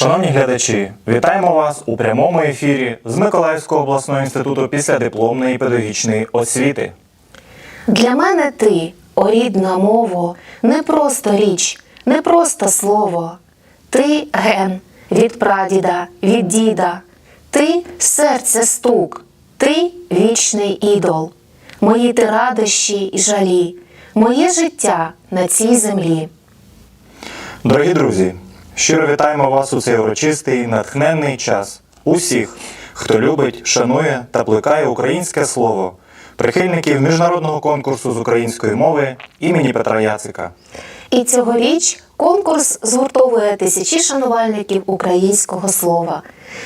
Шановні глядачі, вітаємо вас у прямому ефірі з Миколаївського обласного інституту післядипломної педагогічної освіти. Для мене ти, о рідна мово, не просто річ, не просто слово. Ти ген від прадіда, від діда, ти серце стук, ти вічний ідол, мої ти радощі і жалі, моє життя на цій землі. Дорогі друзі, щиро вітаємо вас у цей урочистий натхненний час. Усіх, хто любить, шанує та плекає українське слово, прихильників міжнародного конкурсу з української мови імені Петра Яцика. І цьогоріч конкурс згуртовує тисячі шанувальників українського слова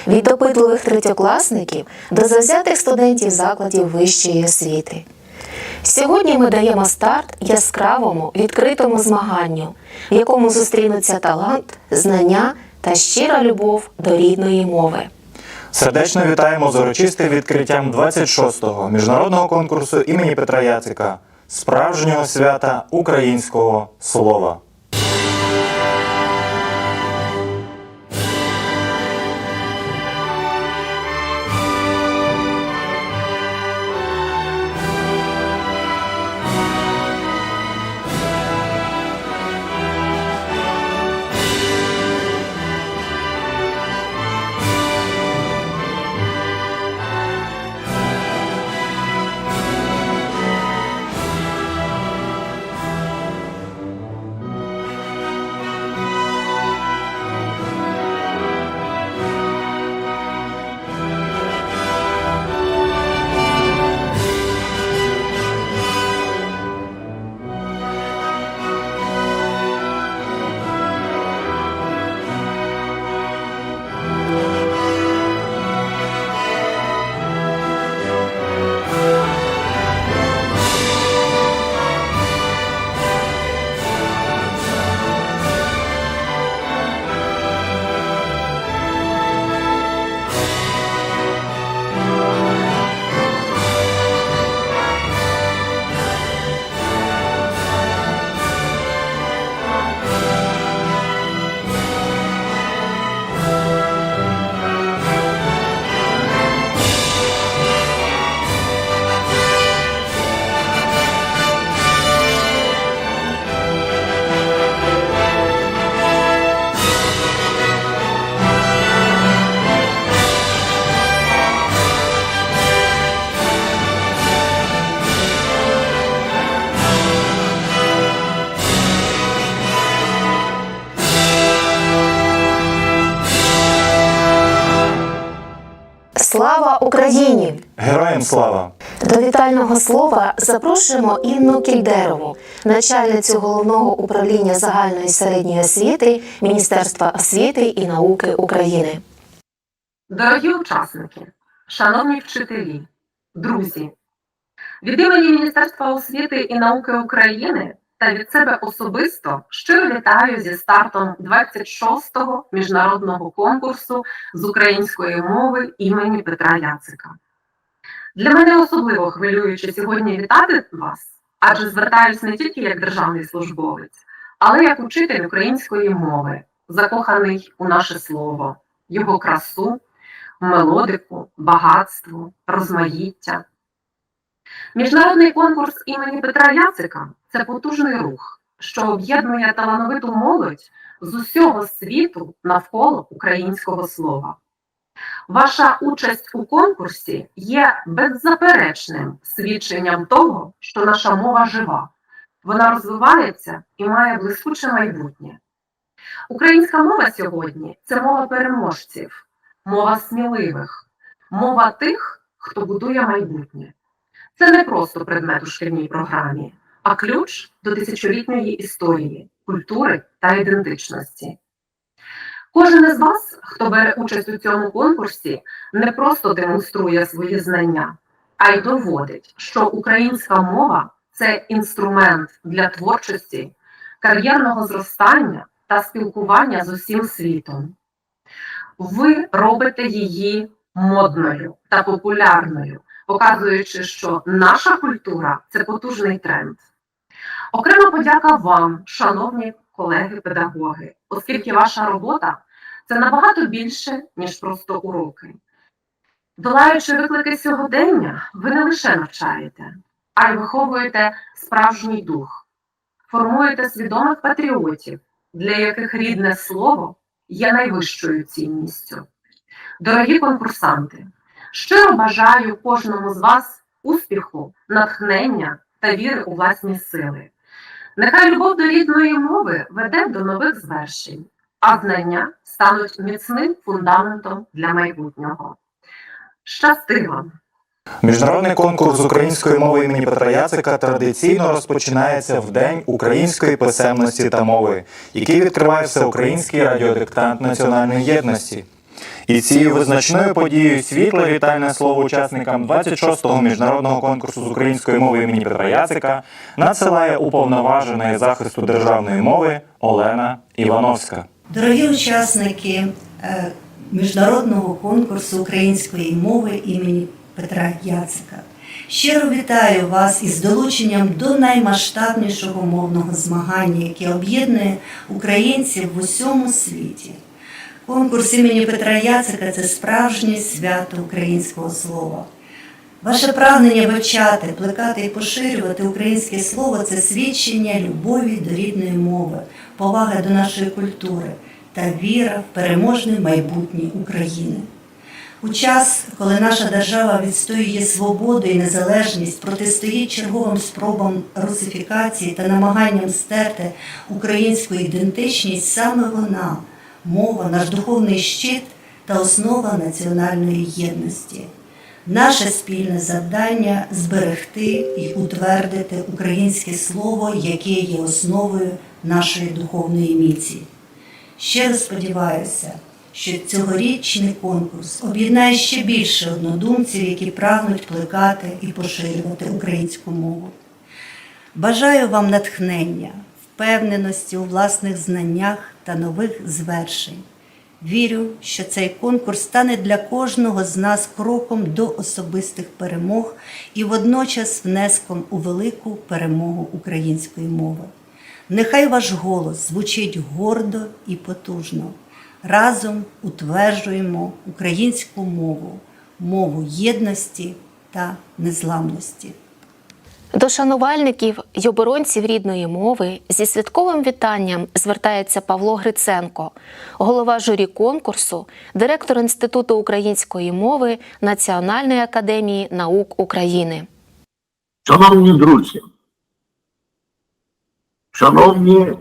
від опитливих третьокласників до завзятих студентів закладів вищої освіти. Сьогодні ми даємо старт яскравому відкритому змаганню, в якому зустрінуться талант, знання та щира любов до рідної мови. Сердечно вітаємо з урочистим відкриттям 26-го міжнародного конкурсу імені Петра Яцика справжнього свята українського слова. Героям слава! До вітального слова запрошуємо Інну Кільдерову, начальницю головного управління загальної середньої освіти Міністерства освіти і науки України. Дорогі учасники, шановні вчителі, друзі, від імені Міністерства освіти і науки України та від себе особисто щиро вітаю зі стартом 26-го міжнародного конкурсу з української мови імені Петра Яцика. Для мене особливо хвилююче сьогодні вітати вас, адже звертаюсь не тільки як державний службовець, але як учитель української мови, закоханий у наше слово, його красу, мелодику, багатство, розмаїття. Міжнародний конкурс імені Петра Яцика це потужний рух, що об'єднує талановиту молодь з усього світу навколо українського слова. Ваша участь у конкурсі є беззаперечним свідченням того, що наша мова жива, вона розвивається і має блискуче майбутнє. Українська мова сьогодні це мова переможців, мова сміливих, мова тих, хто будує майбутнє. Це не просто предмет у шкільній програмі, а ключ до тисячолітньої історії, культури та ідентичності. Кожен із вас, хто бере участь у цьому конкурсі, не просто демонструє свої знання, а й доводить, що українська мова це інструмент для творчості, кар'єрного зростання та спілкування з усім світом. Ви робите її модною та популярною, показуючи, що наша культура це потужний тренд. Окрема подяка вам, шановні колеги-педагоги, оскільки ваша робота це набагато більше, ніж просто уроки. Долаючи виклики сьогодення, ви не лише навчаєте, а й виховуєте справжній дух, формуєте свідомих патріотів, для яких рідне слово є найвищою цінністю. Дорогі конкурсанти, щиро бажаю кожному з вас успіху, натхнення та віри у власні сили. Нехай любов до рідної мови веде до нових звершень, а знання стануть міцним фундаментом для майбутнього. Щасти вам! Міжнародний конкурс української мови імені Петра Яцика традиційно розпочинається в День української писемності та мови, який відкриває всеукраїнський радіодиктант національної єдності. І цією визначною подією світле вітальне слово учасникам 26-го міжнародного конкурсу з української мови імені Петра Яцика надсилає уповноважена захисту державної мови Олена Івановська. Дорогі учасники е, міжнародного конкурсу української мови імені Петра Яцика, щиро вітаю вас із долученням до наймасштабнішого мовного змагання, яке об'єднує українців в усьому світі. Конкурс імені Петра Яцика це справжнє свято українського слова. Ваше прагнення вивчати, плекати і поширювати українське слово це свідчення любові до рідної мови, поваги до нашої культури та віра в переможне майбутнє України. У час, коли наша держава відстоює свободу і незалежність, протистоїть черговим спробам русифікації та намаганням стерти українську ідентичність, саме вона, мова, наш духовний щит та основа національної єдності. Наше спільне завдання зберегти і утвердити українське слово, яке є основою нашої духовної міці. Щиро сподіваюся, що цьогорічний конкурс об'єднає ще більше однодумців, які прагнуть плекати і поширювати українську мову. Бажаю вам натхнення, впевненості у власних знаннях та нових звершень. Вірю, що цей конкурс стане для кожного з нас кроком до особистих перемог і водночас внеском у велику перемогу української мови. Нехай ваш голос звучить гордо і потужно. Разом утверджуємо українську мову, мову єдності та незламності. До шанувальників й оборонців рідної мови зі святковим вітанням звертається Павло Гриценко, голова журі конкурсу, директор Інституту української мови Національної академії наук України. Шановні друзі, шановні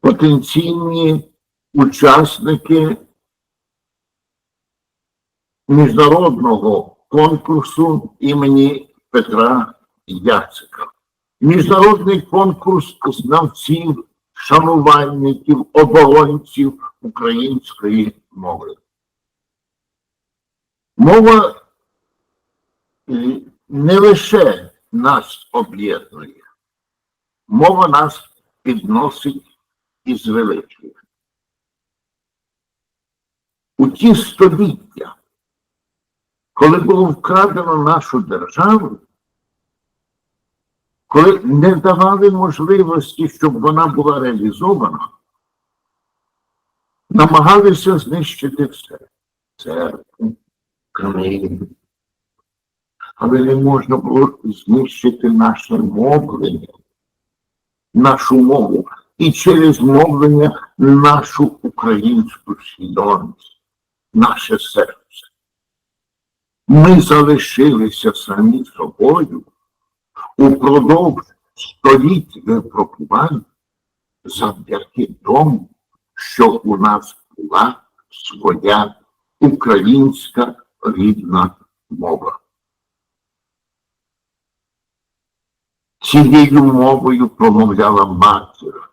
потенційні учасники міжнародного конкурсу імені Петра Яцика. Міжнародний конкурс знавців, шанувальників, оборонців української мови. Мова е, не лише нас об'єднує, мова нас підносить і звеличує. У ті століття, коли було вкрадено нашу державу, коли не давали можливості, щоб вона була реалізована, намагалися знищити все. Церкву, країну. Але не можна було знищити наше мовлення, нашу мову і через мовлення нашу українську свідомість, наше серце. Ми залишилися самі собою упродовж століть випробувань завдяки тому, що у нас була своя українська рідна мова. Цією мовою промовляла матір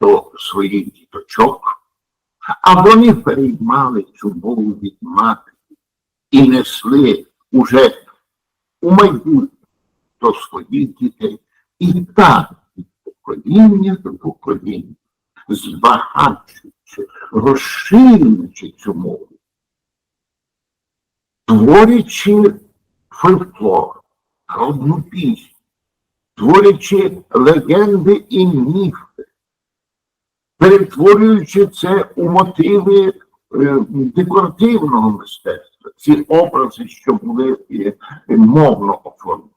до своїх діточок, а вони переймали цю мову від матері і несли уже у майбутнє до своїх дітей. І так від покоління до покоління, збагачуючи, розширюючи цю мову, творячи фольклор, народну пісню, творячи легенди і міфи, перетворюючи це у мотиви е, декоративного мистецтва, ці образи, що були е, мовно оформлені,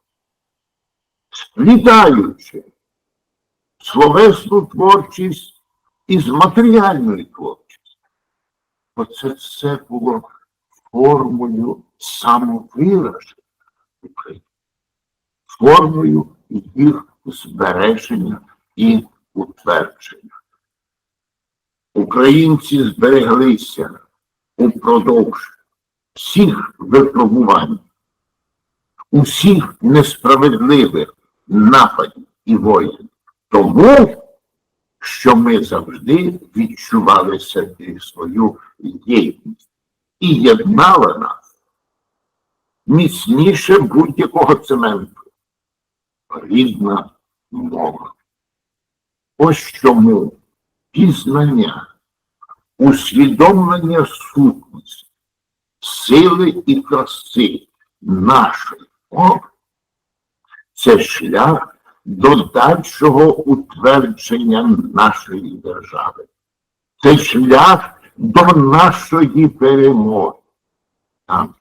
сплітаючи словесну творчість із матеріальною творчістю. Оце все було формою самовираження України, формою їх збереження і утвердження. Українці збереглися упродовж всіх випробувань, усіх несправедливих нападів і воєн, тому що ми завжди відчували собі свою єдність і єднала нас міцніше будь-якого цементу. Рідна мова. Ось чому пізнання, усвідомлення сутності, сили і краси нашої мови це шлях до дальшого утвердження нашої держави. Це шлях до нашої перемоги. Там,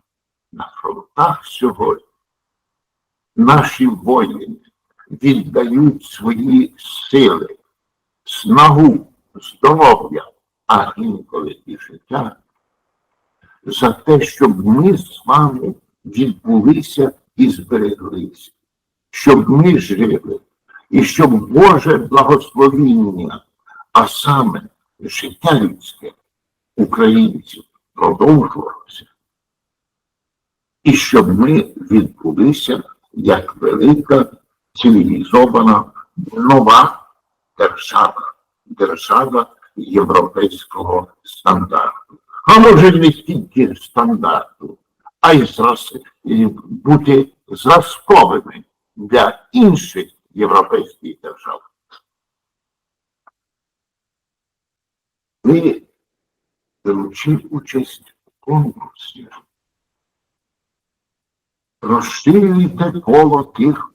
на фронтах сьогодні, наші воїни віддають свої сили, снагу, здоров'я, а інколи і життя за те, щоб ми з вами відбулися і збереглися, щоб ми жили, і щоб Боже благословіння, а саме життя людське українців продовжувалося, і щоб ми відбулися як велика цивілізована нова держава, держава європейського стандарту. А може не тільки стандарту, а й зраз, бути зразковими для інших європейських держав. Ви беручи участь у конкурсі, розширюйте коло тих,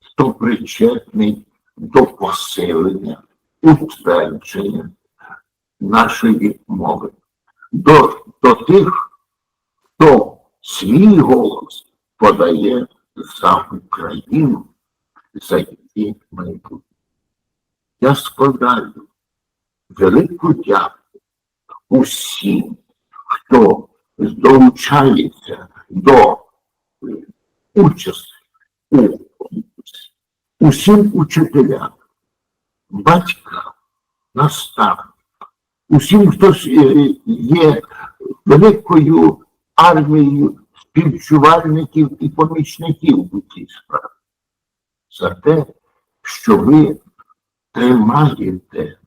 хто причетний до посилення, утвердження нашої мови, до, до тих, хто свій голос подає за Україну, за її майбутнє. Я складаю велику дяку усім, хто долучається до е, участі у конкурсі, усім учителям, батькам, наставникам, усім, хто е, є великою армією співчувальників і помічників у цій справі, за те, що ви тримаєте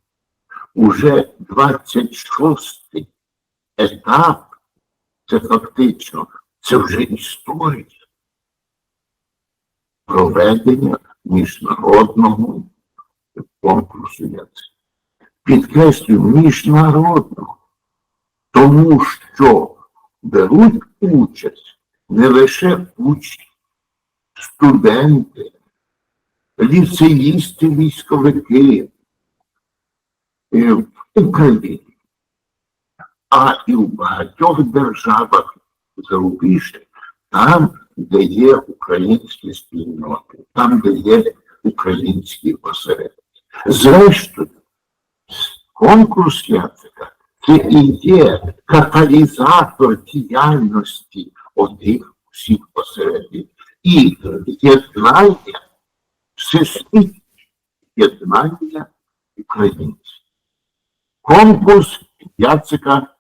уже 26-й етап, це фактично, це вже історія проведення міжнародного конкурсу язик. Підкреслюю, міжнародного, тому що беруть участь не лише учні, студенти, ліцеїсти, військовики е, в Україні, а і в багатьох державах зарубіжних, там, де є українські спільноти, там, де є українські осередки. Зрештою, конкурс Яцика це і є каталізатор діяльності отих всіх осередків і єднання, всесвітнє єднання українців. Конкурс Яцика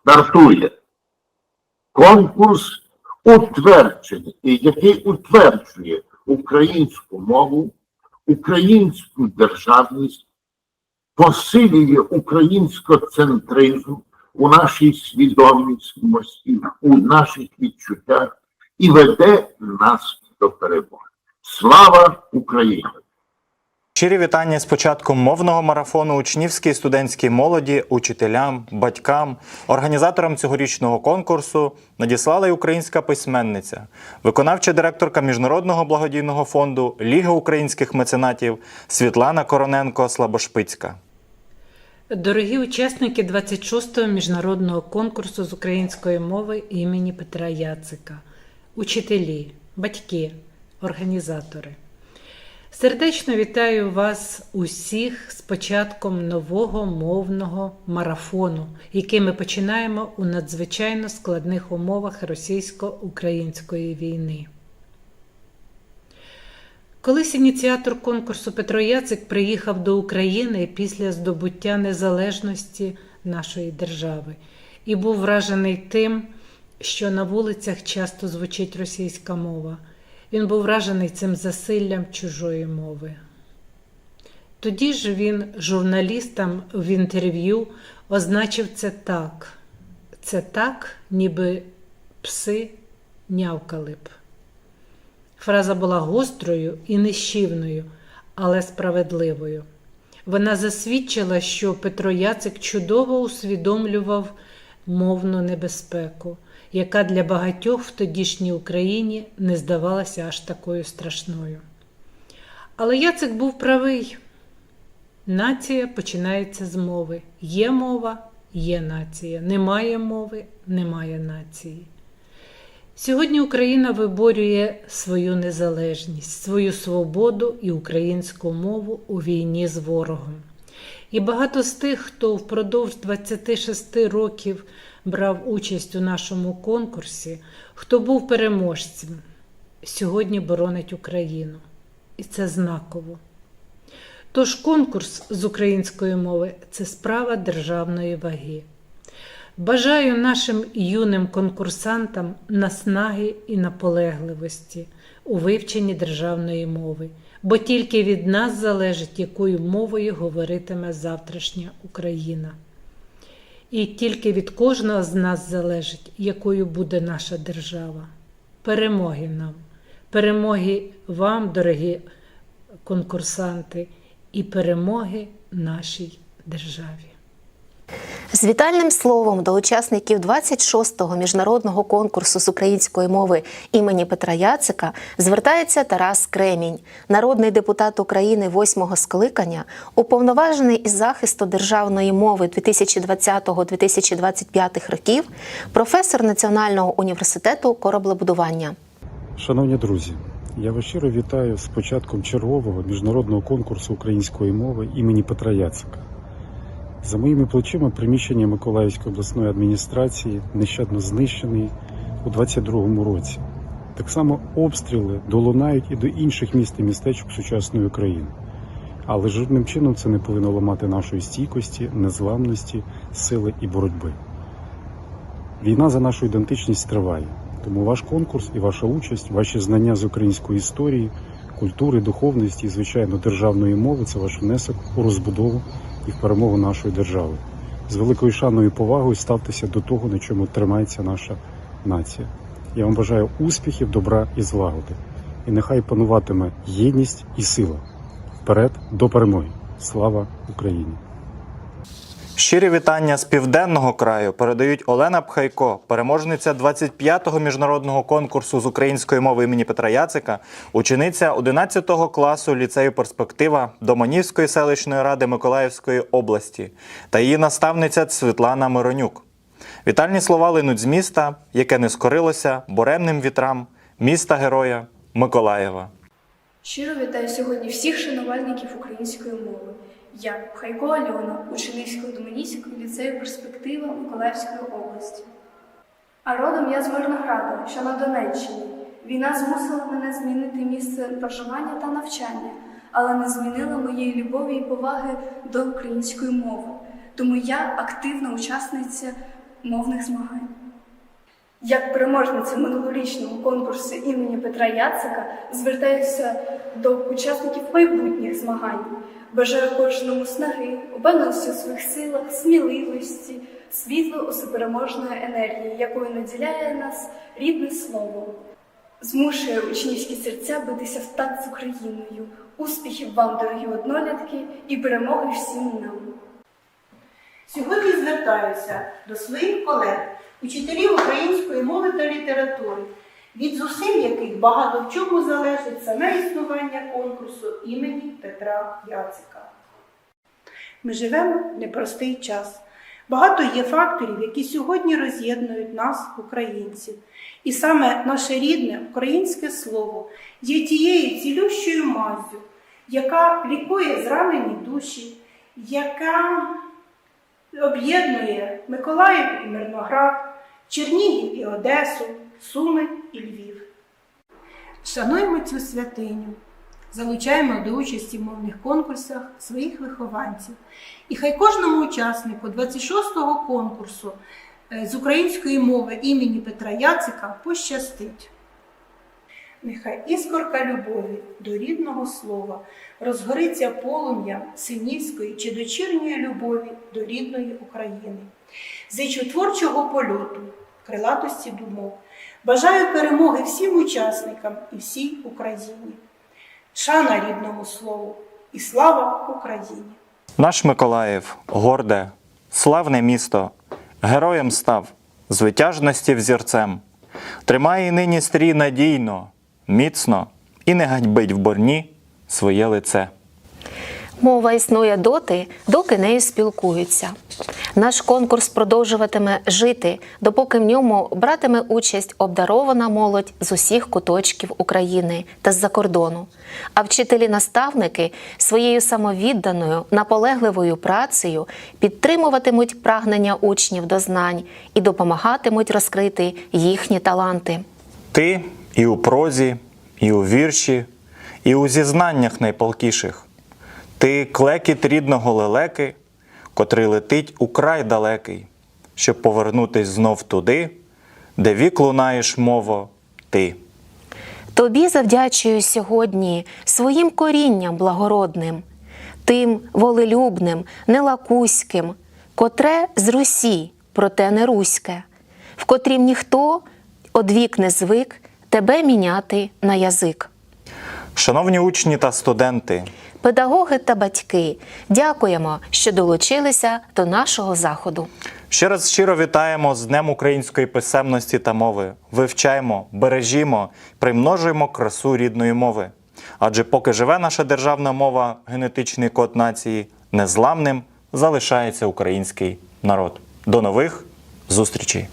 стартує. Конкурс утвердження, і який утверджує українську мову, українську державність, посилює українськоцентризм у нашій свідомості, у наших відчуттях і веде нас до перемоги. Слава Україні! Щирі вітання з початком мовного марафону учнівській студентській молоді, учителям, батькам, організаторам цьогорічного конкурсу надіслала й українська письменниця, виконавча директорка Міжнародного благодійного фонду Ліги українських меценатів Світлана Короненко Слабошпицька. Дорогі учасники 26-го міжнародного конкурсу з української мови імені Петра Яцика, учителі, батьки, організатори. Сердечно вітаю вас усіх з початком нового мовного марафону, який ми починаємо у надзвичайно складних умовах російсько-української війни. Колись ініціатор конкурсу Петро Яцик приїхав до України після здобуття незалежності нашої держави і був вражений тим, що на вулицях часто звучить російська мова. Він був вражений цим засиллям чужої мови. Тоді ж він журналістам в інтерв'ю означив це так: це так, ніби пси нявкали б. Фраза була гострою і нищівною, але справедливою. Вона засвідчила, що Петро Яцик чудово усвідомлював мовну небезпеку, яка для багатьох в тодішній Україні не здавалася аж такою страшною. Але Яцик був правий. Нація починається з мови. Є мова, є нація. Немає мови, немає нації. Сьогодні Україна виборює свою незалежність, свою свободу і українську мову у війні з ворогом. І багато з тих, хто впродовж 26 років брав участь у нашому конкурсі, хто був переможцем, сьогодні боронить Україну. І це знаково. Тож конкурс з української мови це справа державної ваги. Бажаю нашим юним конкурсантам наснаги і наполегливості у вивченні державної мови, бо тільки від нас залежить, якою мовою говоритиме завтрашня Україна. І тільки від кожного з нас залежить, якою буде наша держава. Перемоги нам, перемоги вам, дорогі конкурсанти, і перемоги нашій державі. З вітальним словом до учасників 26-го міжнародного конкурсу з української мови імені Петра Яцика звертається Тарас Кремінь, народний депутат України 8-го скликання, уповноважений із захисту державної мови 2020-2025 років, професор Національного університету кораблебудування. Шановні друзі, я вас щиро вітаю з початком чергового міжнародного конкурсу української мови імені Петра Яцика. За моїми плечима приміщення Миколаївської обласної адміністрації нещадно знищений у 22-му році. Так само обстріли долунають і до інших міст і містечок сучасної України. Але жодним чином це не повинно ламати нашої стійкості, незламності, сили і боротьби. Війна за нашу ідентичність триває. Тому ваш конкурс і ваша участь, ваші знання з української історії, культури, духовності і, звичайно, державної мови це ваш внесок у розбудову і в перемогу нашої держави. З великою шаною і повагою ставтеся до того, на чому тримається наша нація. Я вам бажаю успіхів, добра і злагоди. І нехай пануватиме єдність і сила. Вперед до перемоги! Слава Україні! Щирі вітання з південного краю передають Олена Пхайко, переможниця 25-го міжнародного конкурсу з української мови імені Петра Яцика, учениця 11 класу ліцею Перспектива Доманівської селищної ради Миколаївської області та її наставниця Світлана Миронюк. Вітальні слова линуть з міста, яке не скорилося буремним вітрам міста героя Миколаєва. Щиро вітаю сьогодні всіх шанувальників української мови. Я Хайко Альона, учениця Доманівського ліцею Перспектива Миколаївської області. А родом я з Мирнограду, що на Донеччині. Війна змусила мене змінити місце проживання та навчання, але не змінила моєї любові і поваги до української мови. Тому я активна учасниця мовних змагань. Як переможниця минулорічного конкурсу імені Петра Яцика звертаюся до учасників майбутніх змагань. Бажаю кожному снаги, упевненості у своїх силах, сміливості, світло усепереможної енергії, якою наділяє нас рідне слово. Змушує учнівські серця битися в такт з Україною. Успіхів вам, дорогі однолітки, і перемоги всім нам! Сьогодні звертаюся до своїх колег, учителів української мови та літератури, від зусиль яких багато в чому залежить саме існування конкурсу імені Петра Яцика. Ми живемо в непростий час. Багато є факторів, які сьогодні роз'єднують нас, українців. І саме наше рідне українське слово є тією цілющою мазю, яка лікує зранені душі, яка об'єднує Миколаїв і Мирноград, Чернігів і Одесу, Суми і Львів. Шануємо цю святиню, залучаємо до участі в мовних конкурсах своїх вихованців. І хай кожному учаснику 26-го конкурсу е, з української мови імені Петра Яцика пощастить. Нехай іскорка любові до рідного слова розгориться полум'ям синівської чи дочірньої любові до рідної України. Зичу творчого польоту, крилатості думок. Бажаю перемоги всім учасникам і всій Україні. Шана рідному слову і слава Україні! Наш Миколаїв горде, славне місто, героєм став, з витяжності взірцем. Тримає нині стрій надійно, міцно і не ганьбить в борні своє лице. Мова існує доти, доки нею спілкуються. Наш конкурс продовжуватиме жити, допоки в ньому братиме участь обдарована молодь з усіх куточків України та з-за кордону. А вчителі-наставники своєю самовідданою, наполегливою працею підтримуватимуть прагнення учнів до знань і допомагатимуть розкрити їхні таланти. Ти і у прозі, і у вірші, і у зізнаннях найпалкіших. Ти клекіт рідного лелеки, котрий летить у край далекий, щоб повернутись знов туди, де вік лунаєш мово ти. Тобі завдячую сьогодні своїм корінням благородним, тим волелюбним, нелакуським, котре з Русі, проте не руське, в котрім ніхто одвік не звик тебе міняти на язик. Шановні учні та студенти, Педагоги та батьки, дякуємо, що долучилися до нашого заходу. ще раз щиро вітаємо з Днем української писемності та мови. Вивчаємо, бережімо, примножуємо красу рідної мови. Адже поки живе наша державна мова, генетичний код нації, незламним залишається український народ. До нових зустрічей!